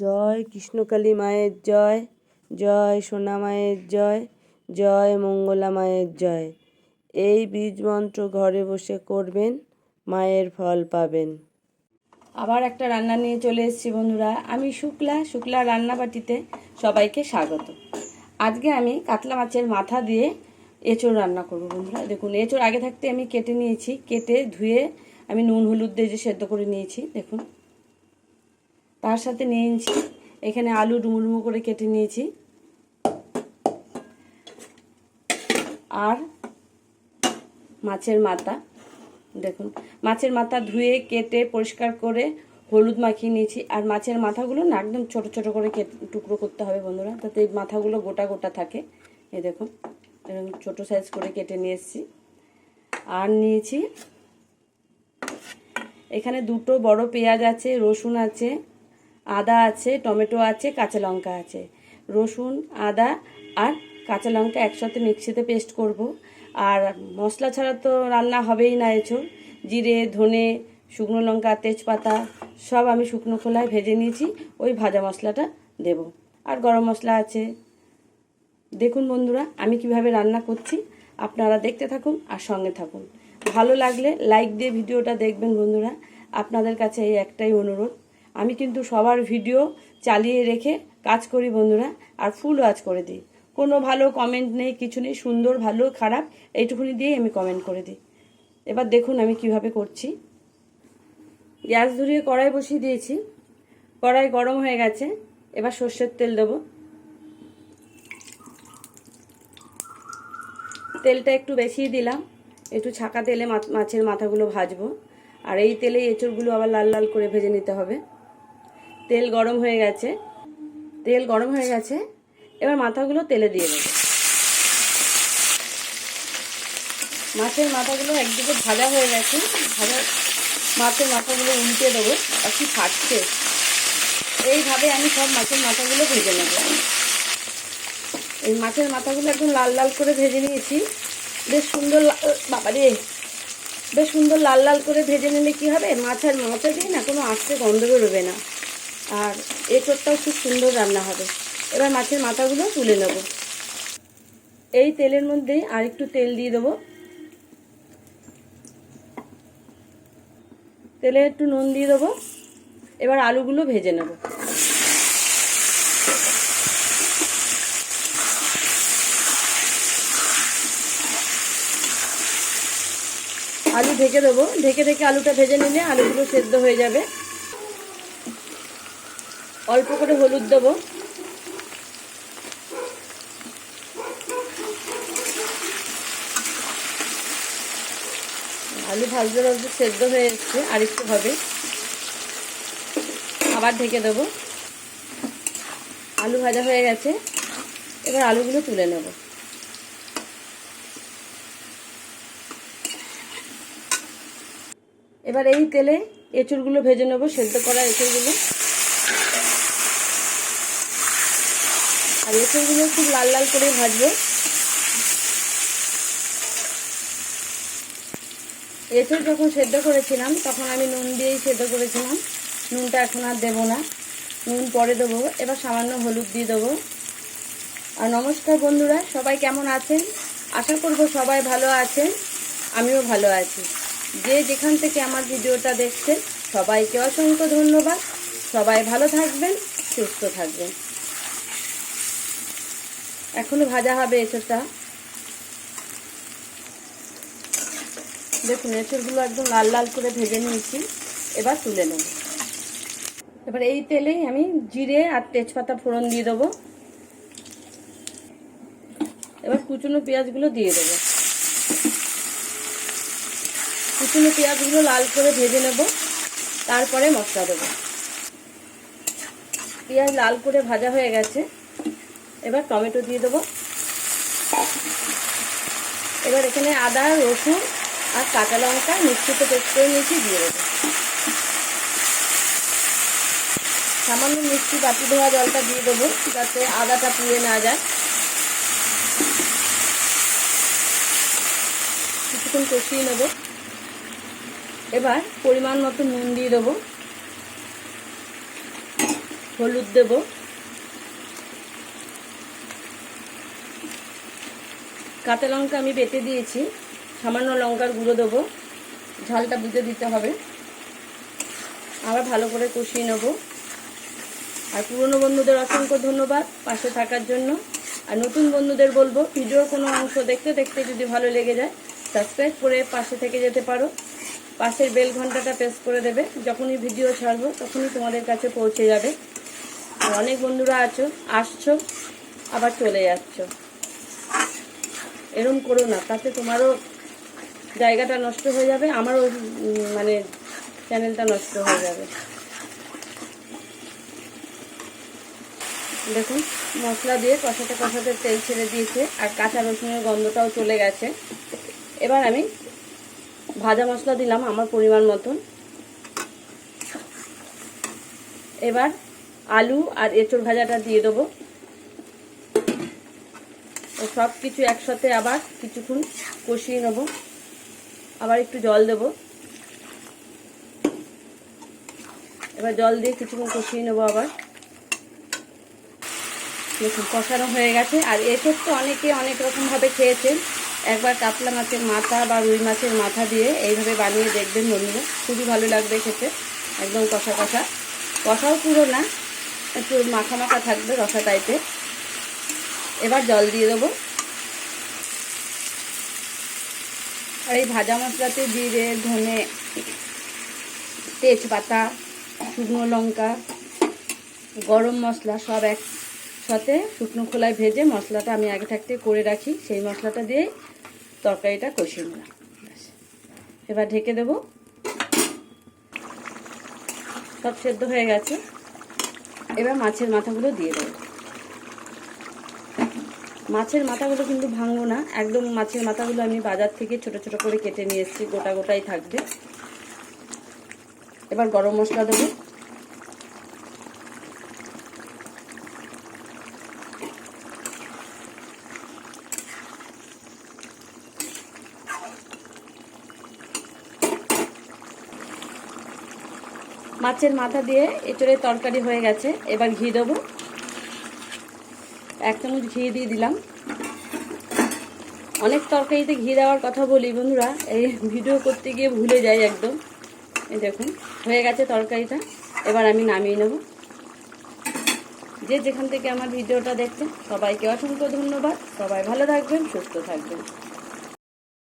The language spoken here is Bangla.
জয়, কৃষ্ণকালী মায়ের জয় জয় সোনা মায়ের জয় জয় মঙ্গলা মায়ের জয়। এই বীজ মন্ত্র ঘরে বসে করবেন, মায়ের ফল পাবেন। আবার একটা রান্না নিয়ে চলে এসেছি বন্ধুরা। আমি শুক্লা শুক্লা রান্নাবাটিতে সবাইকে স্বাগত। আজকে আমি কাতলা মাছের মাথা দিয়ে এঁচড় রান্না করব বন্ধুরা। দেখুন, এঁচড় আগে থাকতে আমি কেটে নিয়েছি। কেটে ধুয়ে আমি নুন, হলুদ দিয়ে যে সেদ্ধ করে নিয়েছি, দেখুন। তার সাথে নিয়েছি। এখানে আলু ডুমো ডুমো করে কেটে নিয়েছি। আর মাছের মাথা। দেখুন, মাছের মাথা ধুয়ে, কেটে, পরিষ্কার করে হলুদ মাখিয়ে নিয়েছি। আর মাছের মাথাগুলো না একদম ছোট ছোট করে টুকরো করতে হবে বন্ধুরা তাতে মাথাগুলো গোটা গোটা থাকে। এ দেখুন, এরকম ছোটো সাইজ করে কেটে নিয়ে এসেছি। আর নিয়েছি, এখানে দুটো বড় পেঁয়াজ আছে, রসুন আছে আদা আছে, টমেটো আছে, কাঁচা লঙ্কা আছে। রসুন, আদা আর কাঁচা লঙ্কা একসাথে মিক্সিতে পেস্ট করব। আর মশলা ছাড়া তো রান্না হবেই না এছর জিরে, ধনে, শুকনো লঙ্কা, তেজপাতা সব আমি শুকনো খোলায় ভেজে নিয়েছি। ওই ভাজা মশলাটা দেব। আর গরম মশলা আছে। দেখুন বন্ধুরা, আমি কীভাবে রান্না করছি। আপনারা দেখতে থাকুন আর সঙ্গে থাকুন। ভালো লাগলে লাইক দিয়ে ভিডিওটা দেখবেন বন্ধুরা। আপনাদের কাছে এই একটাই অনুরোধ। আমি কিন্তু সবার ভিডিও চালিয়ে রেখে কাজ করি বন্ধুরা, আর ফুল ওয়াচ করে দিই। কোনো ভালো কমেন্ট নেই, কিছু নেই, সুন্দর, ভালো, খারাপ, এইটুকুনি দিয়েই আমি কমেন্ট করে দিই। এবার দেখুন আমি কীভাবে করছি। গ্যাস ধরিয়ে কড়াই বসিয়ে দিয়েছি। কড়াই গরম হয়ে গেছে, এবার সর্ষের তেল দেবো। তেলটা একটু বেশি দিলাম, একটু ছাকা তেলে মাছের মাথাগুলো ভাজবো। আর এই তেলে এঁচড়গুলো আবার লাল লাল করে ভেজে নিতে হবে। তেল গরম হয়ে গেছে। তেল গরম হয়ে গেছে। এবার মাথাগুলো তেলে দিয়ে দেবো। মাছের মাথাগুলো একদিকে ভাজা হয়ে গেছে। ভাজা মাছের মাথাগুলো উল্টে দেবো আর কি ফাটছে। এইভাবে আমি সব মাছের মাথাগুলো ভেজে নেব। এই মাছের মাথাগুলো একদম লাল লাল করে ভেজে নিয়েছি। বেশ সুন্দর বাবা রে বেশ সুন্দর লাল লাল করে ভেজে নিলে কী হবে? মাছের মাথা দিয়ে না কোনো আস্তে গন্ধ বেরোবে না। আর এঁচড়টাও খুব সুন্দর রান্না হবে। এবার মাছের মাথাগুলো তুলে নেব। এই তেলের মধ্যে আর একটু তেল দিয়ে দেবো। তেলে একটু নুন দিয়ে দেবো। এবার আলুগুলো ভেজে নেব। আলু ঢেকে দেবো। ঢেকে ঢেকে আলুটা ভেজে নিলে আলুগুলো সেদ্ধ হয়ে যাবে। অল্প করে হলুদ দেবো। আলু ভাজতে ভাজতে সেদ্ধ হয়ে এসছে আর একটু হবে। আবার ঢেকে দেবো। আলু ভাজা হয়ে গেছে। এবার আলুগুলো তুলে নেব। এবার এই তেলে এঁচুরগুলো ভেজে নেব, সেদ্ধ করা এঁচুরগুলো। আর এঁচুরগুলো খুব লাল লাল করে ভাজবো। এঁচড় যখন সেদ্ধ করেছিলাম, তখন আমি নুন দিয়েই সেদ্ধ করেছিলাম। নুনটা এখন আর দেবো না। নুন পরে দেবো। এবার সামান্য হলুদ দিয়ে দেবো। আর নমস্কার বন্ধুরা, সবাই কেমন আছেন? আশা করব সবাই ভালো আছেন। আমিও ভালো আছি। যে যেখান থেকে আমার ভিডিওটা দেখছেন, সবাইকে অসংখ্য ধন্যবাদ। সবাই ভালো থাকবেন, সুস্থ থাকবেন। এখনও ভাজা হবে এঁচড়টা। দেখুন, এঁচড়গুলো একদম লাল লাল করে ভেজে নিয়েছি। এবার তুলে নেব। এবার এই তেলেই আমি জিরে আর তেজপাতা ফোড়ন দিয়ে দেবো। এবার কুচনো পেঁয়াজগুলো দিয়ে দেবো। কুচনো পেঁয়াজগুলো লাল করে ভেজে নেব। তারপরে মশলা দেবো। পেঁয়াজ লাল করে ভাজা হয়ে গেছে। এবার টমেটো দিয়ে দেবো। এবার এখানে আদা, রসুন আর কাঁচা লঙ্কা মিক্সিতে পেস্ট করে নিয়েছি, দিয়ে দেবো। সামান্য মিষ্টি বাটি ধোয়া জলটা দিয়ে দেবো, যাতে আদাটা পুড়ে না যায়। কিছুক্ষণ কষিয়ে নেব। এবার পরিমাণ মতো নুন দিয়ে দেবো। হলুদ দেব। কাঁচা লঙ্কা আমি বেটে দিয়েছি। সামান্য লঙ্কার গুঁড়ো দেবো। ঝালটা বুঝে দিতে হবে। আবার ভালো করে কষিয়ে নেব। আর পুরনো বন্ধুদের অসংখ্য ধন্যবাদ পাশে থাকার জন্য। আর নতুন বন্ধুদের বলব, ভিডিওর কোনো অংশ দেখতে দেখতে যদি ভালো লেগে যায় সাবস্ক্রাইব করে পাশে থেকে যেতে পারো। পাশের বেল ঘন্টাটা প্রেস করে দেবে। যখনই ভিডিও ছাড়বো, তখনই তোমাদের কাছে পৌঁছে যাবে। অনেক বন্ধুরা আছো, আসছো, আবার চলে যাচ্ছ। এরম করো না, তাতে তোমারও জায়গাটা নষ্ট হয়ে যাবে, আমারও মানে চ্যানেলটা নষ্ট হয়ে যাবে। দেখুন, মশলা দিয়ে কষাতে কষাতে তেল ছেড়ে দিয়েছে, আর কাঁচা রসুনের গন্ধটাও চলে গেছে। এবার আমি ভাজা মশলা দিলাম আমার পরিমাণ মতন। এবার আলু আর এঁচড় ভাজাটা দিয়ে দেবো। ও সব কিছু একসাথে আবার কিছুক্ষণ কষিয়ে নেব। আবার একটু জল দেব। এবার জল দিয়ে কিছুক্ষণ কষিয়ে নেব আবার। দেখুন, কষানো হয়ে গেছে। আর এসব তো অনেকে অনেক রকমভাবে খেয়েছেন। একবার কাতলা মাছের মাথা বা রুই মাছের মাথা দিয়ে এইভাবে বানিয়ে দেখবেন বন্ধুরা। খুবই ভালো লাগবে খেতে। একদম কষা কষা। কষাও পুরো না, একটু মাখা মাখা থাকবে রসা টাইপের এবার জল দিয়ে দেবো। আর এই ভাজা মশলাতে জিরে, ধনে, তেজপাতা, শুকনো লঙ্কা, গরম মশলা সব একসাথে শুকনো খোলায় ভেজে মশলাটা আমি আগে থাকতে করে রাখি। সেই মশলাটা দিয়ে তরকারিটা কষিয়ে নিলাম। এবার ঢেকে দেব। সব সেদ্ধ হয়ে গেছে। এবার মাছের মাথাগুলো দিয়ে দেবো। মাছের মাথাগুলো কিন্তু ভাঙবো না। একদম মাছের মাথাগুলো আমি বাজার থেকে ছোট ছোট করে কেটে নিয়ে এসেছি, গোটা গোটাই থাকবে। এবার গরম মশলা দেবো। মাছের মাথা দিয়ে এঁচড়ের তরকারি হয়ে গেছে। এবার ঘি দেবো। এক চামচ ঘি দিয়ে দিলাম। অনেক তরকারিতে ঘি দেওয়ার কথা বলি বন্ধুরা, এই ভিডিও করতে গিয়ে ভুলে যাই একদম। এই দেখুন, হয়ে গেছে তরকারিটা, এবার আমি নামিয়ে নেব। যে যেখান থেকে আমার ভিডিওটা দেখছেন, সবাইকে অসংখ্য ধন্যবাদ। সবাই ভালো থাকবেন, সুস্থ থাকবেন।